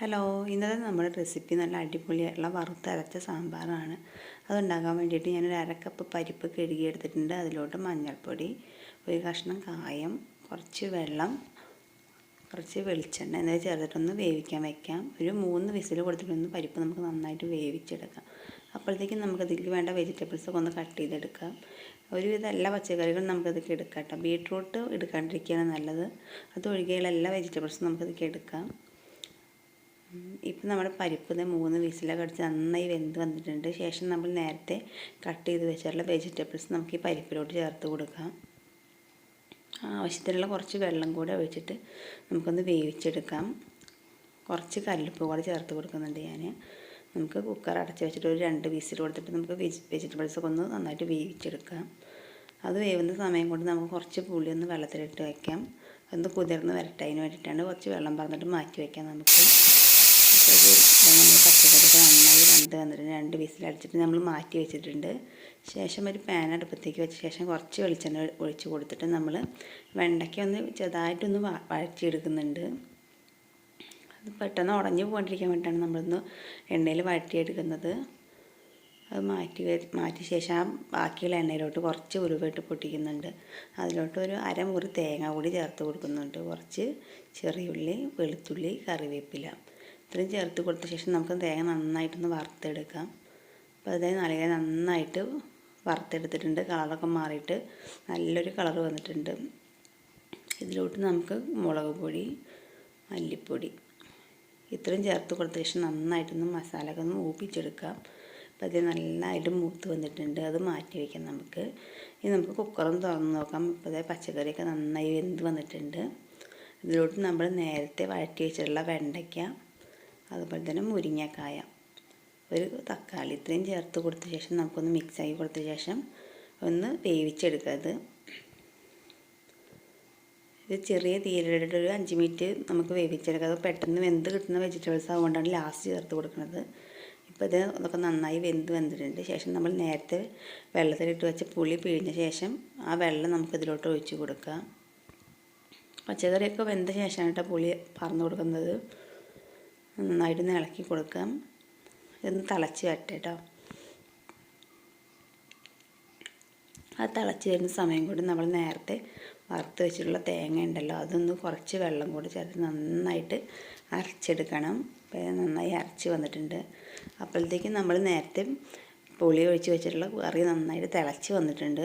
Hello ഇന്നത്തെ നമ്മുടെ recipe നല്ല അടിപൊളിയായിട്ടുള്ള വറുത്തരച്ച സാമ്പാറാണ്. അതുണ്ടാക്കാൻ വേണ്ടിയിട്ട് ഞാനൊരു അരക്കപ്പ് പരിപ്പ് കഴുകിയെടുത്തിട്ടുണ്ട്. അതിലോട്ട് മഞ്ഞൾപ്പൊടി ഒരു കഷ്ണം കായം കുറച്ച് വെള്ളം കുറച്ച് വെളിച്ചെണ്ണ എന്നത് ചേർത്തിട്ടൊന്ന് വേവിക്കാൻ വെക്കാം. ഒരു മൂന്ന് വിസിൽ കൊടുത്തിട്ടൊന്ന് പരിപ്പ് നമുക്ക് നന്നായിട്ട് വേവിച്ചെടുക്കാം. അപ്പോഴത്തേക്കും നമുക്കതിലേക്ക് വേണ്ട വെജിറ്റബിൾസൊക്കെ ഒന്ന് കട്ട് ചെയ്തെടുക്കാം. ഒരുവിധ എല്ലാ പച്ചക്കറികളും നമുക്കതൊക്കെ എടുക്കാം കേട്ടോ. ബീട്രൂട്ട് എടുക്കാണ്ടിരിക്കുകയാണ് നല്ലത്. അതൊഴികെയുള്ള എല്ലാ വെജിറ്റബിൾസും നമുക്കതൊക്കെ എടുക്കാം. ഇപ്പം നമ്മുടെ പരിപ്പ് മൂന്ന് വിസിലൊക്കെ അടിച്ച് നന്നായി വെന്ത് വന്നിട്ടുണ്ട്. ശേഷം നമ്മൾ നേരത്തെ കട്ട് ചെയ്ത് വെച്ചിട്ടുള്ള വെജിറ്റബിൾസ് നമുക്ക് ഈ പരിപ്പിലോട്ട് ചേർത്ത് കൊടുക്കാം. ആവശ്യത്തിനുള്ള കുറച്ച് വെള്ളം കൂടെ ഒഴിച്ചിട്ട് നമുക്കൊന്ന് വേവിച്ചെടുക്കാം. കുറച്ച് കല്ലുപ്പ് കൂടെ ചേർത്ത് കൊടുക്കുന്നുണ്ട് ഞാൻ. നമുക്ക് കുക്കർ അടച്ച് വെച്ചിട്ട് ഒരു രണ്ട് വിസിൽ കൊടുത്തിട്ട് നമുക്ക് വെജി വെജിറ്റബിൾസൊക്കെ ഒന്ന് നന്നായിട്ട് വേവിച്ചെടുക്കാം. അത് വേവുന്ന സമയം കൊണ്ട് നമുക്ക് കുറച്ച് പുളി ഒന്ന് വെള്ളത്തിലിട്ട് വയ്ക്കാം ഒന്ന് കുതിർന്ന് വരട്ടെ അതിന് വേണ്ടിയിട്ടാണ് കുറച്ച് വെള്ളം പറഞ്ഞിട്ട് മാറ്റി വയ്ക്കാം നമുക്ക്. നമ്മൾ പച്ചക്കറിയൊക്കെ നന്നായി വെന്ത് വന്നിട്ട് രണ്ട് വിസിലടിച്ചിട്ട് നമ്മൾ മാറ്റി വെച്ചിട്ടുണ്ട്. ശേഷം ഒരു പാൻ അടുപ്പത്തേക്ക് വെച്ച ശേഷം കുറച്ച് വെളിച്ചെണ്ണ ഒഴിച്ച് കൊടുത്തിട്ട് നമ്മൾ വെണ്ടയ്ക്ക ഒന്ന് ചെറുതായിട്ടൊന്ന് വഴറ്റിയെടുക്കുന്നുണ്ട്. അത് പെട്ടെന്ന് ഉടഞ്ഞു പോകാണ്ടിരിക്കാൻ വേണ്ടിയിട്ടാണ് നമ്മളൊന്ന് എണ്ണയിൽ വഴറ്റിയെടുക്കുന്നത്. അത് മാറ്റി മാറ്റിയ ശേഷം ആ ബാക്കിയുള്ള എണ്ണയിലോട്ട് കുറച്ച് ഉരുവിട്ട് പൊട്ടിക്കുന്നുണ്ട്. അതിലോട്ട് ഒരു അരമുറി തേങ്ങ കൂടി ചേർത്ത് കൊടുക്കുന്നുണ്ട്. കുറച്ച് ചെറിയുള്ളി വെളുത്തുള്ളി കറിവേപ്പില. ഇത്രയും ചേർത്ത് കൊടുത്ത ശേഷം നമുക്ക് തേങ്ങ നന്നായിട്ടൊന്ന് വറുത്തെടുക്കാം. അപ്പോൾ അതായത് നല്ല നന്നായിട്ട് വറുത്തെടുത്തിട്ടുണ്ട്. കളറൊക്കെ മാറിയിട്ട് നല്ലൊരു കളർ വന്നിട്ടുണ്ട്. ഇതിലോട്ട് നമുക്ക് മുളക് പൊടി മല്ലിപ്പൊടി ഇത്രയും ചേർത്ത് കൊടുത്ത ശേഷം നന്നായിട്ടൊന്ന് മസാലയൊക്കെ ഒന്ന് മൂപ്പിച്ചെടുക്കാം അപ്പോൾ അത് നല്ലതായിട്ട് മൂത്ത് വന്നിട്ടുണ്ട്. അത് മാറ്റി വയ്ക്കാം നമുക്ക്. ഇനി നമുക്ക് കുക്കറും തുറന്ന് നോക്കാം. ഇപ്പോൾ പച്ചക്കറിയൊക്കെ നന്നായി വെന്ത് വന്നിട്ടുണ്ട്. ഇതിലോട്ട് നമ്മൾ നേരത്തെ വഴറ്റി വെച്ചിട്ടുള്ള വെണ്ടയ്ക്ക അതുപോലെ തന്നെ മുരിങ്ങക്കായ. ഒരു തക്കാളി ഇത്രയും ചേർത്ത് കൊടുത്ത ശേഷം നമുക്കൊന്ന് മിക്സാക്കി കൊടുത്ത ശേഷം ഒന്ന് വേവിച്ചെടുക്കുക. അത് ഇത് ചെറിയ തീയിലിട്ട് ഒരു അഞ്ച് മിനിറ്റ് നമുക്ക് വേവിച്ചെടുക്കുക അത് പെട്ടെന്ന് വെന്ത് കിട്ടുന്ന വെജിറ്റബിൾസ് അതുകൊണ്ടാണ് ലാസ്റ്റ് ചേർത്ത് കൊടുക്കുന്നത്. ഇപ്പോൾ ഇത് അതൊക്കെ നന്നായി വെന്ത് വെന്തിട്ടുണ്ട് ശേഷം നമ്മൾ നേരത്തെ വെള്ളത്തിലിട്ട് വെച്ച പുളി പിഴിഞ്ഞ ശേഷം ആ വെള്ളം നമുക്ക് ഇതിലോട്ട് ഒഴിച്ച് കൊടുക്കുക പച്ചക്കറിയൊക്കെ വെന്ത ശേഷമാണ് കേട്ടോ പുളി പറന്ന് കൊടുക്കുന്നത്. നന്നായിട്ട് ഇളക്കി കൊടുക്കാം. ഇതൊന്ന് തിളച്ച് വരട്ടെ കേട്ടോ ആ തിളച്ച് വരുന്ന സമയം കൊണ്ട് നമ്മൾ നേരത്തെ വറുത്ത് വെച്ചിട്ടുള്ള തേങ്ങ ഉണ്ടല്ലോ അതൊന്ന് കുറച്ച് വെള്ളം കൂടി ചേർത്ത് നന്നായിട്ട് അരച്ചെടുക്കണം. അപ്പോൾ നന്നായി അരച്ച് വന്നിട്ടുണ്ട്. അപ്പോഴത്തേക്കും നമ്മൾ നേരത്തെ പുളി ഒഴിച്ച് വെച്ചിട്ടുള്ള കറി നന്നായിട്ട് തിളച്ച് വന്നിട്ടുണ്ട്.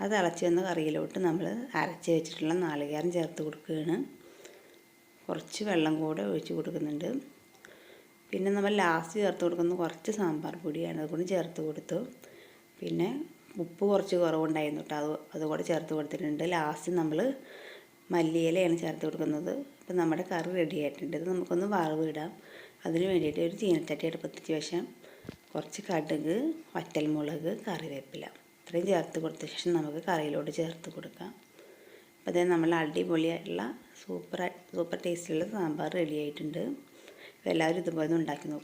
അത് തിളച്ച് വന്ന കറിയിലോട്ട് നമ്മൾ അരച്ച് വെച്ചിട്ടുള്ള നാളികേരം ചേർത്ത് കൊടുക്കുകയാണ്. കുറച്ച് വെള്ളം കൂടെ ഒഴിച്ച് കൊടുക്കുന്നുണ്ട്. പിന്നെ നമ്മൾ ലാസ്റ്റ് ചേർത്ത് കൊടുക്കുന്ന കുറച്ച് സാമ്പാർ പൊടിയാണ് അതുകൊണ്ട് ചേർത്ത് കൊടുത്തു. പിന്നെ ഉപ്പ് കുറച്ച് കുറവുണ്ടായിരുന്നു കേട്ടോ. അത് അതുകൂടെ ചേർത്ത് കൊടുത്തിട്ടുണ്ട്. ലാസ്റ്റ് നമ്മൾ മല്ലിയിലയാണ് ചേർത്ത് കൊടുക്കുന്നത്. അപ്പം നമ്മുടെ കറി റെഡി ആയിട്ടുണ്ട്. ഇത് നമുക്കൊന്ന് വറവ് ഇടാം അതിന് വേണ്ടിയിട്ട് ഒരു ചീനച്ചട്ടി അടുപ്പത്തിച്ച് ശേഷം കുറച്ച് കടുക് വറ്റൽമുളക് കറിവേപ്പില. ഇത്രയും ചേർത്ത് കൊടുത്ത ശേഷം നമുക്ക് കറിയിലോട്ട് ചേർത്ത് കൊടുക്കാം. അപ്പോൾ അതേ നമ്മൾ അടിപൊളിയായിട്ടുള്ള സൂപ്പർ സൂപ്പർ ടേസ്റ്റുള്ള സാമ്പാർ റെഡി ആയിട്ടുണ്ട്. എല്ലാവരും ഇതുപോലെ ഉണ്ടാക്കി നോക്കും.